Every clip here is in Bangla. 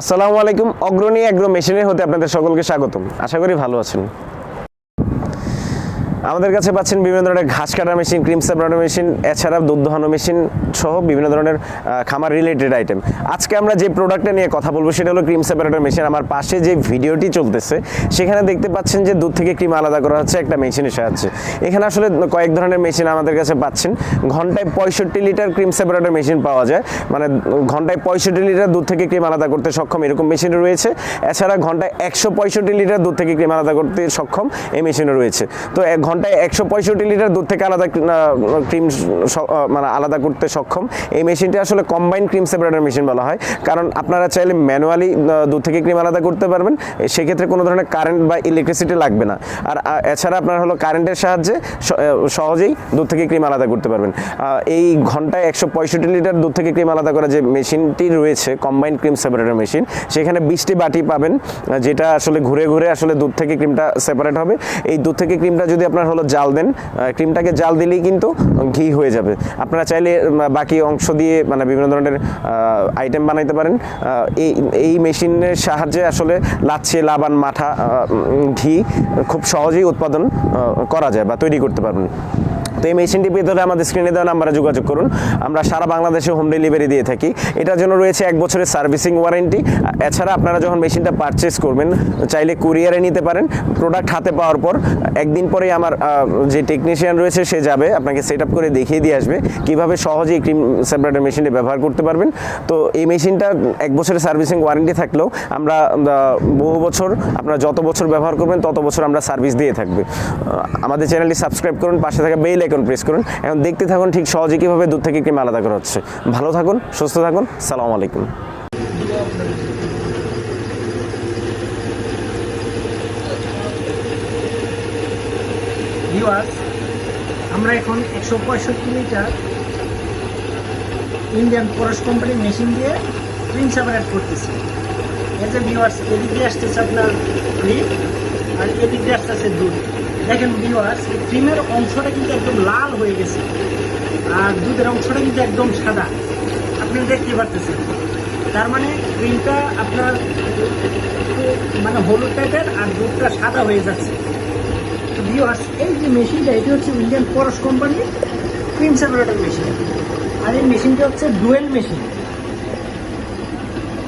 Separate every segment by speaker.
Speaker 1: আসসালামু আলাইকুম অগ্রণী অ্যাগ্রো মেশিনের হতে আপনাদের সকলকে স্বাগতম। আশা করি ভালো আছেন। আমাদের কাছে পাচ্ছেন বিভিন্ন ধরনের ঘাস কাটা মেশিন, ক্রিম সেপারেটর মেশিন, এছাড়া দুধ দোহানো মেশিন সহ বিভিন্ন ধরনের খামার রিলেটেড আইটেম আজকে আমরা যে প্রোডাক্টটা নিয়ে কথা বলব সেটা হলো ক্রিম সেপারেটর মেশিন। আমার পাশে যে ভিডিওটি চলতেছে, সেখানে দেখতে পাচ্ছেন যে দুধ থেকে ক্রিম আলাদা করা হচ্ছে, একটা মেশিনের সাহায্যে এখানে আসলে কয়েক ধরনের মেশিন আমাদের কাছে পাচ্ছেন। ঘন্টায় পঁয়ষট্টি লিটার ক্রিম সেপারেটর মেশিন পাওয়া যায়। মানে ঘন্টায় পঁয়ষট্টি লিটার দুধ থেকে ক্রিম আলাদা করতে সক্ষম এরকম মেশিন রয়েছে। এছাড়া ঘন্টায় একশো পঁয়ষট্টি লিটার দুধ থেকে ক্রিম আলাদা করতে সক্ষম এই মেশিনও রয়েছে। তো এক ঘন্টায় একশো পঁয়ষট্টি লিটার দুধ থেকে আলাদা ক্রিম মানে আলাদা করতে সক্ষম। এই মেশিনটি আসলে কম্বাইন ক্রিম সেপারেটর মেশিন বলা হয়। কারণ আপনারা চাইলে ম্যানুয়ালি দুধ থেকে ক্রিম আলাদা করতে পারবেন। সেক্ষেত্রে কোনো ধরনের কারেন্ট বা ইলেকট্রিসিটি লাগবে না। আর এছাড়া আপনার হলো কারেন্টের সাহায্যে সহজেই দুধ থেকে ক্রিম আলাদা করতে পারবেন। এই ঘন্টায় একশো পঁয়ষট্টি লিটার দুধ থেকে ক্রিম আলাদা করা যে মেশিনটি রয়েছে কম্বাইন ক্রিম সেপারেটর মেশিন সেখানে বিশটি বাটি পাবেন যেটা আসলে ঘুরে ঘুরে আসলে দুধ থেকে ক্রিমটা সেপারেট হবে। এই দুধ থেকে ক্রিমটা যদি আপনার হলো জাল দেন। ক্রিমটাকে জাল দিলেই কিন্তু ঘি হয়ে যাবে। আপনারা চাইলে বাকি অংশ দিয়ে মানে বিভিন্ন ধরনের আইটেম বানাইতে পারেন। এই এই মেশিনের সাহায্যে আসলে লাচ্ছে, লাবান, মাঠা ঘি খুব সহজেই উৎপাদন করা যায় বা তৈরি করতে পারবেন। তো এই মেশিনটি পেতে হলে আমাদের স্ক্রিনে দেওয়া নাম্বারে যোগাযোগ করুন। আমরা সারা বাংলাদেশে হোম ডেলিভারি দিয়ে থাকি। এটার জন্য রয়েছে এক বছরের সার্ভিসিং ওয়ারেন্টি এছাড়া আপনারা যখন মেশিনটা পারচেস করবেন, চাইলে কুরিয়ারে নিতে পারেন। প্রোডাক্ট হাতে পাওয়ার পর একদিন পরে আমার যে টেকনিশিয়ান রয়েছে, সে যাবে, আপনাকে সেট আপ করে দেখিয়ে দিয়ে আসবে কীভাবে সহজেই ক্রিম সেপারেটর মেশিনটি ব্যবহার করতে পারবেন। তো এই মেশিনটা এক বছরের সার্ভিসিং ওয়ারেন্টি থাকলেও আমরা বহু বছর, আপনারা যত বছর ব্যবহার করবেন, তত বছর আমরা সার্ভিস দিয়ে থাকবে। আমাদের চ্যানেলটি সাবস্ক্রাইব করুন, পাশে থাকা বেল আইকন প্রেস করুন। এখন দেখতে থাকুন ঠিক সহজে কীভাবে দুধ থেকে ক্রিম আলাদা করা হচ্ছে। ভালো থাকুন, সুস্থ থাকুন, সালাম আলাইকুম।
Speaker 2: আমরা এখন একশো পঁয়ষট্টি লিটার ইন্ডিয়ান পরশ কোম্পানির মেশিন দিয়ে ক্রিম সেপারেট করতেছি। এতে ভিউয়ার্স এদিক আসতেছে আপনার ক্রিম আর এদিক আসতেছে দুধ। দেখেন ভিউয়ার্স ক্রিমের অংশটা কিন্তু একদম লাল হয়ে গেছে। আর দুধের অংশটা কিন্তু একদম সাদা। আপনি দেখতে পারতেছেন। তার মানে ক্রিমটা আপনার মানে হলুদ টাইপের আর দুধটা সাদা হয়ে যাচ্ছে। ভিউয়ার্স এই যে মেশিনটা এটি হচ্ছে ইন্ডিয়ান পরশ কোম্পানির ক্রিম সেপারেটর মেশিন আর এই মেশিনটা হচ্ছে ডুয়েল মেশিন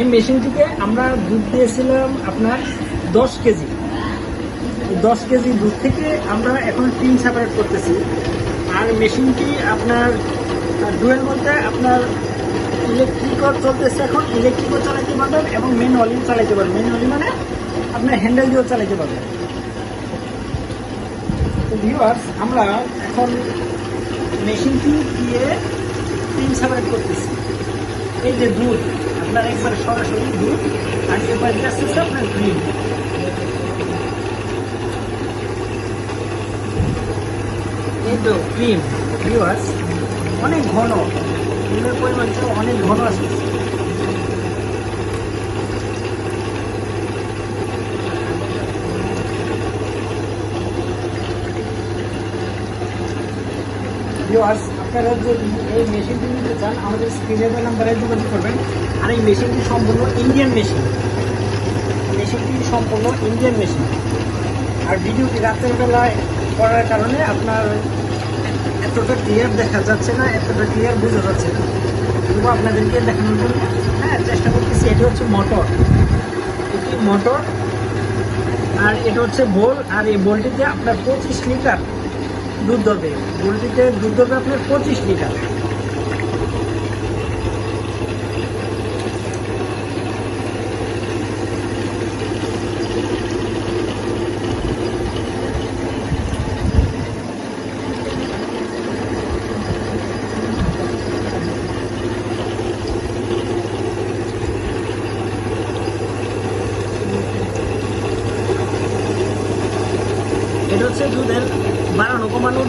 Speaker 2: এই মেশিনটিতে আমরা দুধ দিয়েছিলাম আপনার দশ কেজি। দশ কেজি দুধ থেকে আমরা এখন ক্রিম সেপারেট করতেছি। আর মেশিনটি আপনার ডুয়েল বলতে আপনার ইলেকট্রিকও চলতেছে এখন। ইলেকট্রিকও চালাইতে পারবেন এবং ম্যানুয়ালিও চালাতে পারবেন। ম্যানুয়ালি মানে আপনার হ্যান্ডেল দিয়েও চালাইতে পারবেন। তো ভিউয়ার্স আমরা এখন মেশিনটি দিয়ে তিন সেপারেট করতেছি। এই যে দুধ, আপনার একবার সরাসরি দুধ, আর এবার আসতেছে আপনার ক্রিম তো ক্রিম, ভিউয়ার্স, অনেক ঘন। ক্রিমের পরিমাণটা অনেক ঘন আছে। আপনারা যদি এই মেশিনটি নিতে চান, আমাদের স্ক্রিনে নাম্বারে যোগাযোগ করবেন। আর এই মেশিনটি সম্পূর্ণ ইন্ডিয়ান মেশিন মেশিনটি সম্পূর্ণ ইন্ডিয়ান মেশিন আর ভিডিওটি রাতের বেলায় করার কারণে আপনার এতটা ক্লিয়ার দেখা যাচ্ছে না, এতটা ক্লিয়ার বোঝা যাচ্ছে না। তবু আপনাদেরকে দেখানোর জন্য হ্যাঁ চেষ্টা করতেছি। এটা হচ্ছে মোটর এটি মোটর আর এটা হচ্ছে বোল আর এই বোলটিতে আপনার পঁচিশ লিটার দুধ দেবে বোলটিতে দুধ দেবে আপনার পঁচিশ লিটার এটা হচ্ছে দুধের বাড়ানো কমানোর